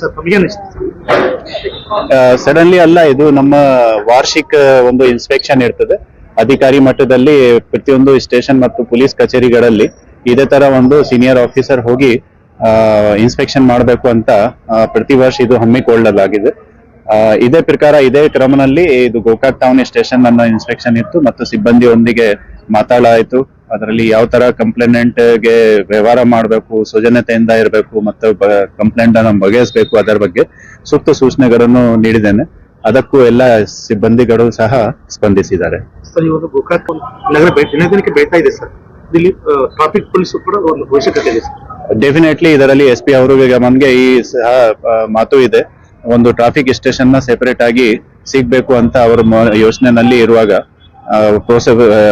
Sir suddenly ಅಲ್ಲ, ಇದು ನಮ್ಮ ವಾರ್ಷಿಕ ಒಂದು ಇನ್ಸ್ಪೆಕ್ಷನ್ ಇರ್ತದೆ. ಅಧಿಕಾರಿ ಮಟ್ಟದಲ್ಲಿ ಪ್ರತಿಯೊಂದು ಸ್ಟೇಷನ್ ಮತ್ತು ಪೊಲೀಸ್ ಕಚೇರಿಗಳಲ್ಲಿ ಇದೇ ತರ ಒಂದು ಸೀನಿಯರ್ ಆಫೀಸರ್ ಹೋಗಿ ಇನ್ಸ್ಪೆಕ್ಷನ್ ಮಾಡಬೇಕು ಅಂತ ಪ್ರತಿ ವರ್ಷ ಇದು ಹಮ್ಮಿಕೊಳ್ಳಲಾಗಿದೆ. ಇದೇ ಪ್ರಕಾರ ಇದೇ ಕ್ರಮನಲ್ಲಿ ಇದು ಗೋಕಾಕ್ ಟೌನ್ ಸ್ಟೇಷನ್ ನನ್ನ ಇನ್ಸ್ಪೆಕ್ಷನ್ ಇತ್ತು ಮತ್ತು ಸಿಬ್ಬಂದಿಯೊಂದಿಗೆ ಮಾತಾಡಾಯ್ತು. ಅದರಲ್ಲಿ ಯಾವ ತರ ಕಂಪ್ಲೇಂಟ್ಗೆ ವ್ಯವಹಾರ ಮಾಡಬೇಕು ಸೌಜನ್ಯತೆಯಿಂದ ಇರಬೇಕು ಮತ್ತು ಕಂಪ್ಲೇಂಟ್ ಅನ್ನು ಬಗೆಹರಿಸಬೇಕು ಅದರ ಬಗ್ಗೆ ಸೂಕ್ತ ಸೂಚನೆಗಳನ್ನು ನೀಡಿದ್ದೇನೆ. ಅದಕ್ಕೂ ಎಲ್ಲ ಸಿಬ್ಬಂದಿಗಳು ಸಹ ಸ್ಪಂದಿಸಿದ್ದಾರೆ. ಸರ್ ಇವಾಗ ಗೋಕಾಕ್ ನಗರ ಬೆ- ದಿನ ದಿನಕ್ಕೆ ಬೆಳೀತಾ ಇದೆ ಸರ್. ಇಲ್ಲಿ ಟ್ರಾಫಿಕ್ ಪೊಲೀಸ್ ಕೂಡ ಒಂದು ಅವಶ್ಯಕತೆ ಇದೆ ಡೆಫಿನೆಟ್ಲಿ ಇದರಲ್ಲಿ ಎಸ್ ಪಿ ಅವರು ನಮಗೆ ಈ ಸಹ ಮಾತು ಇದೆ. ಒಂದು ಟ್ರಾಫಿಕ್ ಸ್ಟೇಷನ್ನ ಸೆಪರೇಟ್ ಆಗಿ ಸಿಗ್ಬೇಕು ಅಂತ ಅವರು ಯೋಚನೆನಲ್ಲಿ ಇರುವಾಗ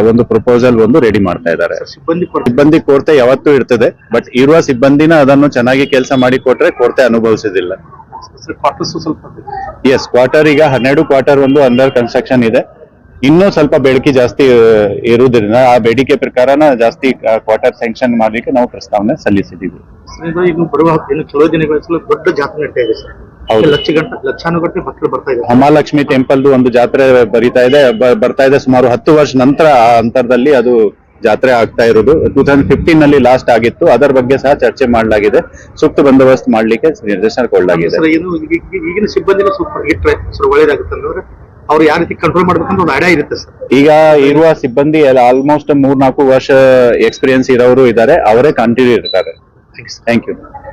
ಒಂದು ಪ್ರಪೋಸಲ್ ಒಂದು ರೆಡಿ ಮಾಡ್ತಾ ಇದ್ದಾರೆ. ಸಿಬ್ಬಂದಿ ಕೊರತೆ ಸಿಬ್ಬಂದಿ ಕೊರತೆ ಯಾವತ್ತೂ ಇರ್ತದೆ ಬಟ್ ಇರುವ ಸಿಬ್ಬಂದಿನ ಅದನ್ನು ಚೆನ್ನಾಗಿ ಕೆಲಸ ಮಾಡಿ ಕೊಟ್ರೆ ಕೊರತೆ ಅನುಭವಿಸೋದಿಲ್ಲ ಎಸ್ ಕ್ವಾರ್ಟರ್ ಈಗ ಹನ್ನೆರಡು ಕ್ವಾರ್ಟರ್ ಒಂದು ಅಂಡರ್ ಕನ್ಸ್ಟ್ರಕ್ಷನ್ ಇದೆ. ಇನ್ನೂ ಸ್ವಲ್ಪ ಬೇಡಿಕೆ ಜಾಸ್ತಿ ಇರುವುದರಿಂದ ಆ ಬೇಡಿಕೆ ಪ್ರಕಾರನ ಜಾಸ್ತಿ ಕ್ವಾರ್ಟರ್ ಸ್ಯಾಂಕ್ಷನ್ ಮಾಡ್ಲಿಕ್ಕೆ ನಾವು ಪ್ರಸ್ತಾವನೆ ಸಲ್ಲಿಸಿದ್ದೀವಿ. ಬರುವ ಕೆಲವು ದಿನಗಳ ದೊಡ್ಡ ಜಾತ್ರೆ ನಡೀತಾ ಇದೆ ಸರ್. ಲಕ್ಷ ಗಂಟೆ ಲಕ್ಷಾನುಗಟ್ಟಲೆ ಭಕ್ತರು ಬರ್ತಾ ಇದ್ದಾರೆ. ಹಮಾಲಕ್ಷ್ಮಿ ಟೆಂಪಲ್ ಒಂದು ಜಾತ್ರೆ ಬರೀತಾ ಇದೆ. ಬ- ಬರ್ತಾ ಇದೆ ಸುಮಾರು ಹತ್ತು ವರ್ಷ ನಂತರ ಆ ಅಂತರದಲ್ಲಿ ಅದು ಜಾತ್ರೆ ಆಗ್ತಾ ಇರೋದು. ಟೂ ತೌಸಂಡ್ ಫಿಫ್ಟೀನ್ನಲ್ಲಿ ಲಾಸ್ಟ್ ಆಗಿತ್ತು. ಅದರ ಬಗ್ಗೆ ಸಹ ಚರ್ಚೆ ಮಾಡಲಾಗಿದೆ. ಸೂಕ್ತ ಬಂದೋಬಸ್ತ್ ಮಾಡ್ಲಿಕ್ಕೆ ನಿರ್ದೇಶನ ಕೊಡಲಾಗಿದೆ ಸರ್ ಏನು ಈಗ- ಈಗ- ಈಗಿನ ಸಿಬ್ಬಂದಿನ ಸ್ವಲ್ಪ ಇಟ್ರೆ ಸರ್ ಒಳ್ಳೇದಾಗುತ್ತೆ ಅಂದ್ರೆ ಅವ್ರು ಯಾವ ರೀತಿ ಕಂಟ್ರೋಲ್ ಮಾಡ್ಬೇಕಂತ ಒಂದು ಐಡಿಯಾ ಇರುತ್ತೆ ಸರ್. ಈಗ ಇರುವ ಸಿಬ್ಬಂದಿ ಆಲ್ಮೋಸ್ಟ್ ಮೂರ್ ನಾಲ್ಕು ವರ್ಷ ಎಕ್ಸ್ಪೀರಿಯನ್ಸ್ ಇರೋರು ಇದ್ದಾರೆ. ಅವರೇ ಕಂಟಿನ್ಯೂ ಇರ್ತಾರೆ. Thank you